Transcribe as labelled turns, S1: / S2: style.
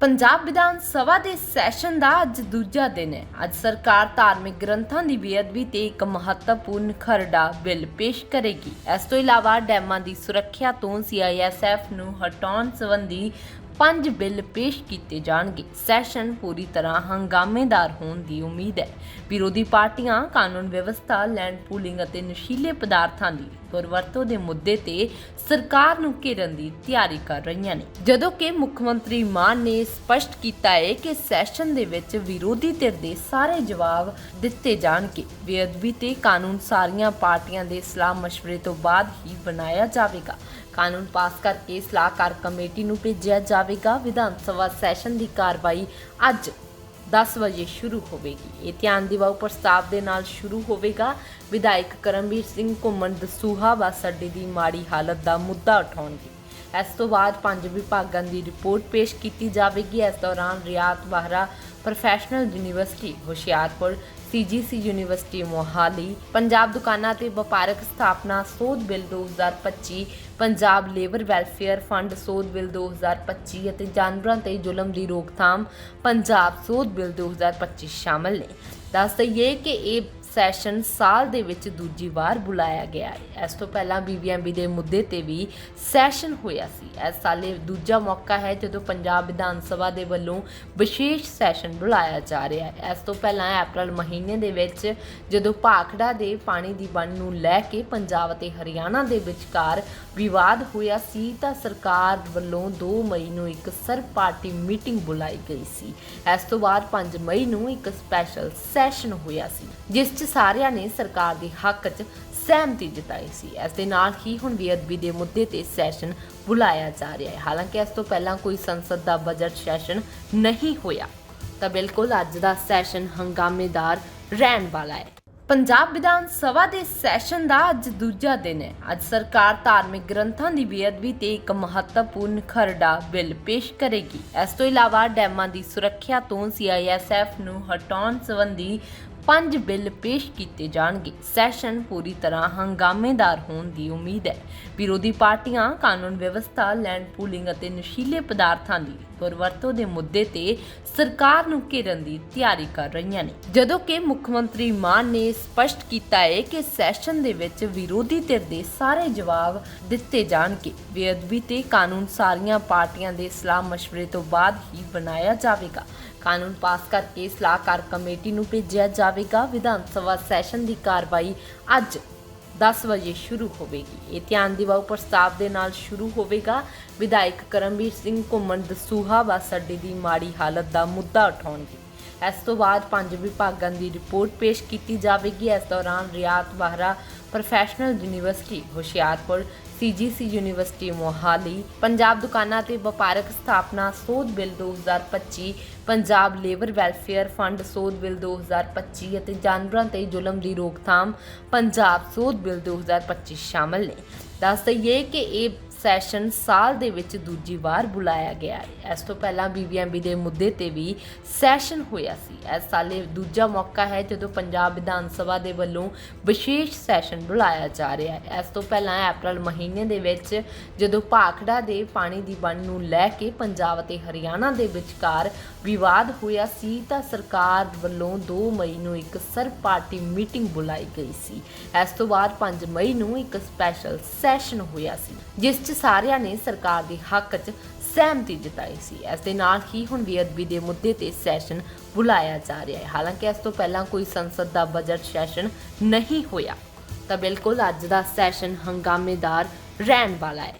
S1: ਪੰਜਾਬ ਵਿਧਾਨ ਸਭਾ ਦੇ ਸੈਸ਼ਨ ਦਾ ਅੱਜ ਦੂਜਾ ਦਿਨ ਹੈ। ਅੱਜ ਸਰਕਾਰ ਧਾਰਮਿਕ ਗ੍ਰੰਥਾਂ ਦੀ ਬੇਅਦਬੀ ਤੇ ਇੱਕ ਮਹੱਤਵਪੂਰਨ ਖਰੜਾ ਬਿੱਲ ਪੇਸ਼ ਕਰੇਗੀ। ਇਸ ਤੋਂ ਇਲਾਵਾ ਡੈਮਾਂ ਦੀ ਸੁਰੱਖਿਆ ਤੋਂ ਸੀਆਈਐਸਐਫ ਨੂੰ ਹਟਾਉਣ ਸੰਬੰਧੀ ਪੰਜ ਬਿੱਲ ਪੇਸ਼ ਕੀਤੇ ਜਾਣਗੇ। ਸੈਸ਼ਨ ਪੂਰੀ ਤਰ੍ਹਾਂ ਹੰਗਾਮੇਦਾਰ ਹੋਣ ਦੀ ਉਮੀਦ ਹੈ। ਵਿਰੋਧੀ ਪਾਰਟੀਆਂ ਕਾਨੂੰਨ ਵਿਵਸਥਾ, ਲੈਂਡ ਪੂਲਿੰਗ ਅਤੇ ਨਸ਼ੀਲੇ ਪਦਾਰਥਾਂ ਦੀ ਦੁਰਵਰਤੋਂ ਦੇ ਮੁੱਦੇ ਤੇ ਸਰਕਾਰ ਨੂੰ ਘੇਰਨ ਦੀ ਤਿਆਰੀ ਕਰ ਰਹੀਆਂ ਨੇ। ਜਦੋਂ ਕਿ ਮੁੱਖ ਮੰਤਰੀ ਮਾਨ ਨੇ ਸਪਸ਼ਟ ਕੀਤਾ ਹੈ ਕਿ ਸੈਸ਼ਨ ਦੇ ਵਿੱਚ ਵਿਰੋਧੀ ਧਿਰ ਦੇ ਸਾਰੇ ਜਵਾਬ ਦਿੱਤੇ ਜਾਣਗੇ। ਬੇਅਦਬੀ ਤੇ ਕਾਨੂੰਨ ਸਾਰੀਆਂ ਪਾਰਟੀਆਂ ਦੇ ਸਲਾਹ ਮਸ਼ਵਰੇ ਤੋਂ ਬਾਅਦ ਹੀ ਬਣਾਇਆ ਜਾਵੇਗਾ। ਕਾਨੂੰਨ ਪਾਸ ਕਰਕੇ ਸਲਾਹਕਾਰ ਕਮੇਟੀ ਨੂੰ ਭੇਜਿਆ ਜਾਵੇਗਾ। ਵਿਧਾਨ ਸਭਾ ਸੈਸ਼ਨ ਦੀ ਕਾਰਵਾਈ ਅੱਜ 10 ਵਜੇ ਸ਼ੁਰੂ ਹੋਵੇਗੀ। ਇਹ ਧਿਆਨ ਦਿਵਾਓ, ਪ੍ਰਸਤਾਵ ਦੇ ਨਾਲ ਸ਼ੁਰੂ ਹੋਵੇਗਾ। ਵਿਧਾਇਕ ਕਰਮਵੀਰ ਸਿੰਘ ਘੁੰਮਣ ਦਸੂਹਾ ਬੱਸ ਅੱਡੇ ਦੀ ਮਾੜੀ ਹਾਲਤ ਦਾ ਮੁੱਦਾ ਉਠਾਉਣਗੇ। ਇਸ ਤੋਂ ਬਾਅਦ ਪੰਜ ਵਿਭਾਗਾਂ ਦੀ ਰਿਪੋਰਟ ਪੇਸ਼ ਕੀਤੀ ਜਾਵੇਗੀ। ਇਸ ਦੌਰਾਨ Rayat Bahra professional university Hoshiarpur CGC university Mohali, Punjab ਦੁਕਾਨਾਂ ਤੇ ਵਪਾਰਕ ਸਥਾਪਨਾ ਸੋਧ bill 2025 Punjab labour welfare fund ਸੋਧ ਬਿੱਲ 2025 ਅਤੇ ਜਾਨਵਰਾਂ ਤੇ ਜ਼ੁਲਮ ਦੀ ਰੋਕਥਾਮ ਪੰਜਾਬ ਸੋਧ ਬਿੱਲ 2025 ਸ਼ਾਮਲ ਨੇ। ਦੱਸ ਦਈਏ ਕਿ ਇਹ ਸੈਸ਼ਨ ਸਾਲ ਦੇ ਵਿੱਚ ਦੂਜੀ ਵਾਰ ਬੁਲਾਇਆ ਗਿਆ ਹੈ। ਇਸ ਤੋਂ ਪਹਿਲਾਂ ਬੀਬੀਐਮਬੀ ਦੇ ਮੁੱਦੇ ਤੇ ਵੀ ਸੈਸ਼ਨ ਹੋਇਆ ਸੀ। ਇਸ ਸਾਲੇ ਦੂਜਾ ਮੌਕਾ ਹੈ ਜਦੋਂ ਪੰਜਾਬ ਵਿਧਾਨ ਸਭਾ ਦੇ ਵੱਲੋਂ ਵਿਸ਼ੇਸ਼ ਸੈਸ਼ਨ ਬੁਲਾਇਆ ਜਾ ਰਿਹਾ ਹੈ। ਇਸ ਤੋਂ ਪਹਿਲਾਂ ਅਪ੍ਰੈਲ ਮਹੀਨੇ ਦੇ ਵਿੱਚ ਜਦੋਂ ਭਾਖੜਾ ਦੇ ਪਾਣੀ ਦੀ ਵੰਡ ਨੂੰ ਲੈ ਕੇ ਪੰਜਾਬ ਅਤੇ ਹਰਿਆਣਾ ਦੇ ਵਿਚਕਾਰ ਵਿਵਾਦ ਹੋਇਆ ਸੀ ਤਾਂ ਸਰਕਾਰ ਵੱਲੋਂ 2 ਮਈ ਨੂੰ ਇੱਕ ਸਰਬ ਪਾਰਟੀ ਮੀਟਿੰਗ ਬੁਲਾਈ ਗਈ ਸੀ। ਇਸ ਤੋਂ ਬਾਅਦ 5 ਮਈ ਨੂੰ ਇੱਕ ਸਪੈਸ਼ਲ ਸੈਸ਼ਨ ਹੋਇਆ ਸੀ, ਜਿਸ 'ਚ ਸਾਰਿਆਂ ਨੇ ਸਰਕਾਰ ਦੇ ਹੱਕ 'ਚ ਸਹਿਮਤੀ ਜਤਾਈ ਸੀ। ਇਸ ਦੇ ਨਾਲ ਹੀ ਹੁਣ ਬੇਅਦਬੀ ਦੇ ਮੁੱਦੇ ਤੇ ਸੈਸ਼ਨ ਬੁਲਾਇਆ ਜਾ ਰਿਹਾ ਹੈ। ਹਾਲਾਂਕਿ ਇਸ ਤੋਂ ਪਹਿਲਾਂ ਕੋਈ ਸੰਸਦ ਦਾ ਬਜਟ ਸੈਸ਼ਨ ਨਹੀਂ ਹੋਇਆ, ਤਾਂ ਬਿਲਕੁਲ ਅੱਜ ਦਾ ਸੈਸ਼ਨ ਹੰਗਾਮੇਦਾਰ ਰਹਿਣ ਵਾਲਾ ਹੈ। ਪੰਜਾਬ ਵਿਧਾਨ ਸਭਾ ਦੇ ਸੈਸ਼ਨ ਦਾ ਅੱਜ ਦੂਜਾ ਦਿਨ ਹੈ। ਅੱਜ ਸਰਕਾਰ ਧਾਰਮਿਕ ਗ੍ਰੰਥਾਂ ਦੀ ਬੇਅਦਬੀ ਤੇ ਇੱਕ ਮਹੱਤਵਪੂਰਨ ਖਰੜਾ ਬਿੱਲ ਪੇਸ਼ ਕਰੇਗੀ। ਇਸ ਤੋਂ ਇਲਾਵਾ ਡੈਮਾਂ ਦੀ ਸੁਰੱਖਿਆ ਤੋਂ ਸੀਆਈਐਸਐਫ ਨੂੰ ਹਟਾਉਣ ਸੰਬੰਧੀ ਪੰਜ ਬਿੱਲ ਪੇਸ਼ ਕੀਤੇ ਜਾਣਗੇ। ਸੈਸ਼ਨ ਪੂਰੀ ਤਰ੍ਹਾਂ ਹੰਗਾਮੇਦਾਰ ਹੋਣ ਦੀ ਉਮੀਦ ਹੈ। ਵਿਰੋਧੀ ਪਾਰਟੀਆਂ ਕਾਨੂੰਨ ਵਿਵਸਥਾ, ਲੈਂਡ ਪੂਲਿੰਗ ਅਤੇ ਨਸ਼ੀਲੇ ਪਦਾਰਥਾਂ ਦੀ ਦੁਰਵਰਤੋਂ ਦੇ ਮੁੱਦੇ ਤੇ ਸਰਕਾਰ ਨੂੰ ਘੇਰਨ ਦੀ ਤਿਆਰੀ ਕਰ ਰਹੀਆਂ ਨੇ। ਜਦੋਂ ਕਿ ਮੁੱਖ ਮੰਤਰੀ ਮਾਨ ਨੇ ਸਪਸ਼ਟ ਕੀਤਾ ਹੈ ਕਿ ਸੈਸ਼ਨ ਦੇ ਵਿੱਚ ਵਿਰੋਧੀ ਧਿਰ ਦੇ ਸਾਰੇ ਜਵਾਬ ਦਿੱਤੇ ਜਾਣਗੇ। ਬੇਅਦਬੀ ਤੇ ਕਾਨੂੰਨ ਸਾਰੀਆਂ ਪਾਰਟੀਆਂ ਦੇ ਸਲਾਹ ਮਸ਼ਵਰੇ ਤੋਂ ਬਾਅਦ ਹੀ ਬਣਾਇਆ ਜਾਵੇਗਾ। ਕਾਨੂੰਨ ਪਾਸ ਕਰਕੇ ਸਲਾਹਕਾਰ ਕਮੇਟੀ ਨੂੰ ਭੇਜਿਆ ਜਾਵੇਗਾ। ਵਿਧਾਨ ਸਭਾ ਸੈਸ਼ਨ ਦੀ ਕਾਰਵਾਈ ਅੱਜ 10 ਵਜੇ ਸ਼ੁਰੂ ਹੋਵੇਗੀ। ਇਹ ਧਿਆਨ ਦਿਵਾਓ, ਪ੍ਰਸਤਾਵ ਦੇ ਨਾਲ ਸ਼ੁਰੂ ਹੋਵੇਗਾ। ਵਿਧਾਇਕ ਕਰਮਵੀਰ ਸਿੰਘ ਘੁੰਮਣ ਦਸੂਹਾ ਬੱਸ ਅੱਡੇ ਦੀ ਮਾੜੀ ਹਾਲਤ ਦਾ ਮੁੱਦਾ ਉਠਾਉਣਗੇ। ਇਸ ਤੋਂ ਬਾਅਦ ਪੰਜ ਵਿਭਾਗਾਂ ਦੀ ਰਿਪੋਰਟ ਪੇਸ਼ ਕੀਤੀ ਜਾਵੇਗੀ। ਇਸ ਦੌਰਾਨ Rayat Bahra professional university, Hoshiarpur CGC university Mohali Punjab ਦੁਕਾਨਾਂ ਤੇ ਵਪਾਰਕ ਸਥਾਪਨਾ ਸੋਧ bill 2025 Punjab labour welfare fund ਸੋਧ ਬਿੱਲ 2025 ਅਤੇ ਜਾਨਵਰਾਂ ਤੇ ਜ਼ੁਲਮ ਦੀ ਰੋਕਥਾਮ ਪੰਜਾਬ ਸੋਧ ਬਿੱਲ 2025 ਸ਼ਾਮਲ ਨੇ। ਦੱਸ ਦਈਏ ਕਿ ਇਹ ਸੈਸ਼ਨ ਸਾਲ ਦੇ ਵਿੱਚ ਦੂਜੀ ਵਾਰ ਬੁਲਾਇਆ ਗਿਆ ਹੈ। ਇਸ ਤੋਂ ਪਹਿਲਾਂ ਬੀਬੀਐਮਬੀ ਦੇ ਮੁੱਦੇ ਤੇ ਵੀ ਸੈਸ਼ਨ ਹੋਇਆ ਸੀ। ਇਸ ਸਾਲੇ ਦੂਜਾ ਮੌਕਾ ਹੈ ਜਦੋਂ ਪੰਜਾਬ ਵਿਧਾਨ ਸਭਾ ਦੇ ਵੱਲੋਂ ਵਿਸ਼ੇਸ਼ ਸੈਸ਼ਨ ਬੁਲਾਇਆ ਜਾ ਰਿਹਾ ਹੈ। ਇਸ ਤੋਂ ਪਹਿਲਾਂ ਅਪ੍ਰੈਲ ਮਹੀਨੇ ਦੇ ਵਿੱਚ ਜਦੋਂ ਭਾਖੜਾ ਦੇ ਪਾਣੀ ਦੀ ਵੰਡ ਨੂੰ ਲੈ ਕੇ ਪੰਜਾਬ ਅਤੇ ਹਰਿਆਣਾ ਦੇ ਵਿਚਕਾਰ ਵਿਵਾਦ ਹੋਇਆ ਸੀ ਤਾਂ ਸਰਕਾਰ ਵੱਲੋਂ 2 ਮਈ ਨੂੰ ਇੱਕ ਸਰਵ ਪਾਰਟੀ ਮੀਟਿੰਗ ਬੁਲਾਈ ਗਈ ਸੀ। ਇਸ ਤੋਂ ਬਾਅਦ 5 ਮਈ ਨੂੰ ਇੱਕ ਸਪੈਸ਼ਲ ਸੈਸ਼ਨ ਹੋਇਆ ਸੀ, ਜਿਸ 'ਚ ਸਾਰਿਆਂ ਨੇ ਸਰਕਾਰ ਦੇ ਹੱਕ 'ਚ ਸਹਿਮਤੀ ਜਤਾਈ ਸੀ। ਇਸ ਦੇ ਨਾਲ ਹੀ ਹੁਣ ਬੇਅਦਬੀ ਦੇ ਮੁੱਦੇ ਤੇ ਸੈਸ਼ਨ ਬੁਲਾਇਆ ਜਾ ਰਿਹਾ ਹੈ। ਹਾਲਾਂਕਿ ਇਸ ਤੋਂ ਪਹਿਲਾਂ ਕੋਈ ਸੰਸਦ ਦਾ ਬਜਟ ਸੈਸ਼ਨ ਨਹੀਂ ਹੋਇਆ, ਤਾਂ ਬਿਲਕੁਲ ਅੱਜ ਦਾ ਸੈਸ਼ਨ ਹੰਗਾਮੇਦਾਰ ਰਹਿਣ ਵਾਲਾ ਹੈ।